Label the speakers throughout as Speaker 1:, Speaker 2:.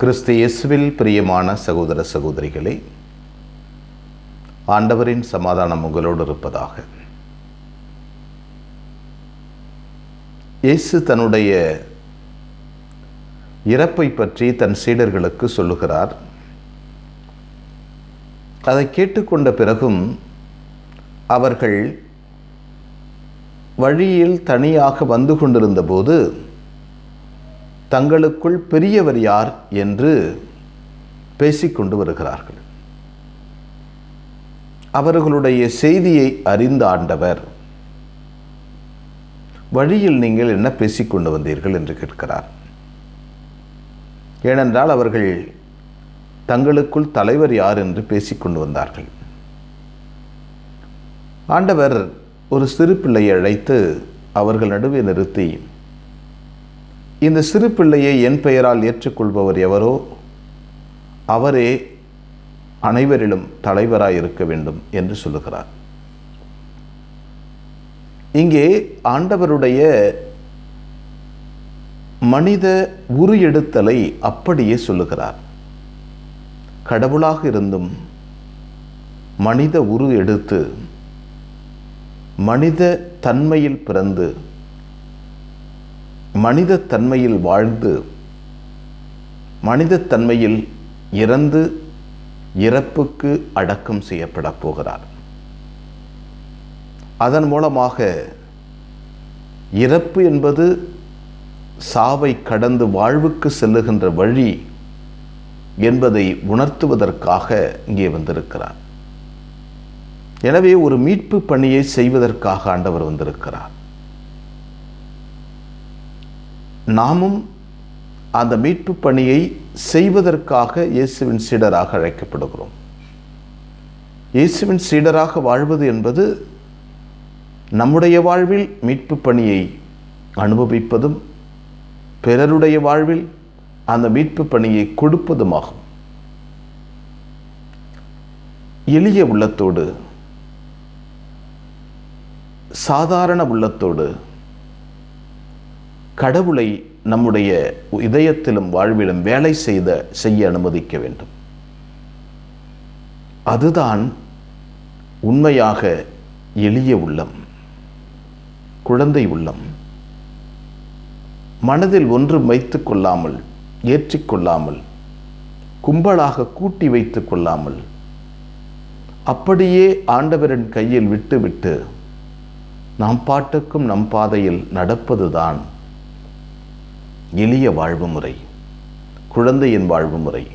Speaker 1: கிறிஸ்து இயேசுவில் பிரியமான சகோதர சகோதரிகளே ஆண்டவரின் சமாதானம் உங்களோடு இருப்பதாக. இயேசு தன்னுடைய இறப்பை பற்றி தன் சீடர்களுக்கு சொல்லுகிறார். அதை கேட்டுக்கொண்ட பிறகும் அவர்கள் வழியில் தனியாக வந்து கொண்டிருந்தபோது தங்களுக்குள் பெரியவர் யார் என்று பேசிக்கொண்டு வருகிறார்கள். அவர்களுடைய செய்தியை அறிந்த ஆண்டவர் வழியில் நீங்கள் என்ன பேசிக்கொண்டு வந்தீர்கள்? என்று கேட்கிறார். ஏனென்றால் அவர்கள் தங்களுக்குள் தலைவர் யார் என்று பேசிக்கொண்டு வந்தார்கள். ஆண்டவர் ஒரு சிறு பிள்ளையை அழைத்து அவர்கள் நடுவே நிறுத்தி இந்த சிறு பிள்ளையை என் பெயரால் ஏற்றுக்கொள்பவர் எவரோ அவரே அனைவரிலும் தலைவராக இருக்க வேண்டும் என்று சொல்லுகிறார். இங்கே ஆண்டவருடைய மனித உரு எடுத்தலை அப்படியே சொல்லுகிறார். கடவுளாக இருந்தும் மனித உரு எடுத்து மனித தன்மையில் பிறந்து மனித தன்மையில் வாழ்ந்து மனித தன்மையில் இறந்து இறப்புக்கு அடக்கம் செய்யப்பட போகிறார். அதன் மூலமாக இறப்பு என்பது சாவை கடந்து வாழ்வுக்கு செல்லுகின்ற வழி என்பதை உணர்த்துவதற்காக இங்கே வந்திருக்கிறார். எனவே ஒரு மீட்பு பணியை செய்வதற்காக ஆண்டவர் வந்திருக்கிறார். நாமும் அந்த மீட்பு பணியை செய்வதற்காக இயேசுவின் சீடராக அழைக்கப்படுகிறோம். இயேசுவின் சீடராக வாழ்வது என்பது நம்முடைய வாழ்வில் மீட்பு பணியை அனுபவிப்பதும் பிறருடைய வாழ்வில் அந்த மீட்பு பணியை கொடுப்பதுமாகும். எளிய உள்ளத்தோடு சாதாரண உள்ளத்தோடு கடவுளை நம்முடைய இதயத்திலும் வாழ்விலும் வேலை செய்த செய்ய அனுமதிக்க வேண்டும். அதுதான் உண்மையாக எளிய உள்ளம் குழந்தை உள்ளம். மனதில் ஒன்று வைத்து கொள்ளாமல் ஏற்றிக்கொள்ளாமல் கும்பலாக கூட்டி வைத்து கொள்ளாமல் அப்படியே ஆண்டவரின் கையில் விட்டுவிட்டு நாம் பாட்டுக்கும் நம் பாதையில் நடப்பதுதான் எளிய வாழ்வு முறை குழந்தையின் வாழ்வு முறை.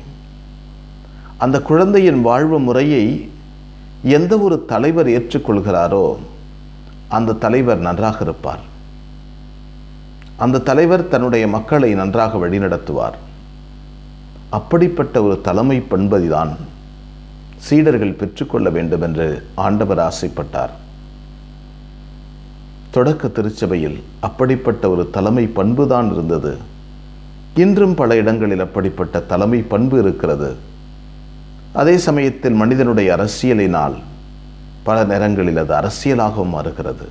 Speaker 1: அந்த குழந்தையின் வாழ்வு முறையை எந்த ஒரு தலைவர் ஏற்றுக்கொள்கிறாரோ அந்த தலைவர் நன்றாக இருப்பார். அந்த தலைவர் தன்னுடைய மக்களை நன்றாக வழிநடத்துவார். அப்படிப்பட்ட ஒரு தலைமை பண்பதிதான் சீடர்கள் பெற்றுக்கொள்ள வேண்டும் என்று ஆண்டவர் ஆசைப்பட்டார். தொடக்க திருச்சபையில் அப்படிப்பட்ட ஒரு தலைமை பண்பு தான் இருந்தது. இன்றும் பல இடங்களில் அப்படிப்பட்ட தலைமை பண்பு இருக்கிறது. அதே சமயத்தில் மனிதனுடைய அரசியலினால் பல நேரங்களில் அது அரசியலாகவும் மாறுகிறது.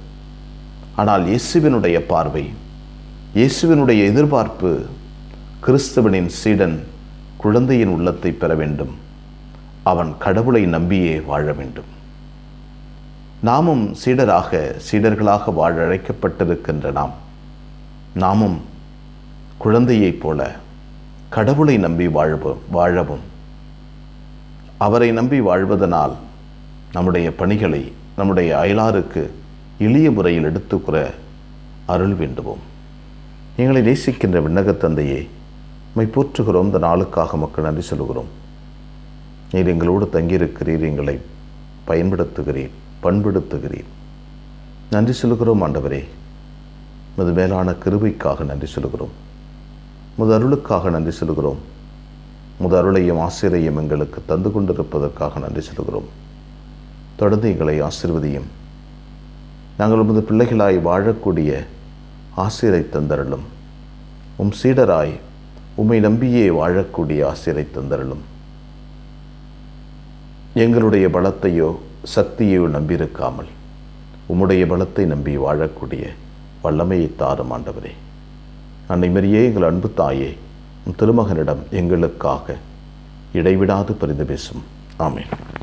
Speaker 1: ஆனால் இயேசுவினுடைய பார்வை இயேசுவினுடைய எதிர்பார்ப்பு கிறிஸ்தவனின் சீடன் குழந்தையின் உள்ளத்தை பெற வேண்டும். அவன் கடவுளை நம்பியே வாழ வேண்டும். நாமும் சீடராக சீடர்களாக வாழ அழைக்கப்பட்டிருக்கின்ற நாம். நாமும் குழந்தையைப் போல கடவுளை நம்பி வாழ்வோம் வாழவும். அவரை நம்பி வாழ்வதனால் நம்முடைய பணிகளை நம்முடைய அயலாருக்கு எளிய முறையில் எடுத்துக்கூற அருள் வேண்டுவோம். எங்களை நேசிக்கின்ற விண்ணகத்தந்தையே மை போற்றுகிறோம் இந்த நாளுக்காக மக்கள் நன்றி சொல்கிறோம் நீர் எங்களோடு தங்கியிருக்கிறீர் எங்களை பயன்படுத்துகிறீர். பண்படுத்துகிறீர். நன்றி சொல்கிறோம் ஆண்டவரே. மது மேலான கிருபைக்காக நன்றி சொல்கிறோம் முத அருளுக்காக நன்றி சொல்கிறோம் முத அருளையும் ஆசிரியையும் எங்களுக்கு தந்து கொண்டிருப்பதற்காக நன்றி சொல்கிறோம் தொடர்ந்து எங்களை ஆசிர்வதியும். நாங்கள் உமது பிள்ளைகளாய் வாழக்கூடிய ஆசிரை தந்தரலும் உம் சீடராய் உம்மை நம்பியே வாழக்கூடிய ஆசிரை தந்தரலும் எங்களுடைய பலத்தையோ சக்தியை நம்பியிருக்காமல் உம்முடைய பலத்தை நம்பி வாழக்கூடிய வல்லமையை தாரும் ஆண்டவரே. அன்னை மரியே எங்கள் அன்பு தாயே திருமகனிடம் எங்களுக்காக இடைவிடாது பரிந்து பேசும். ஆமேன்.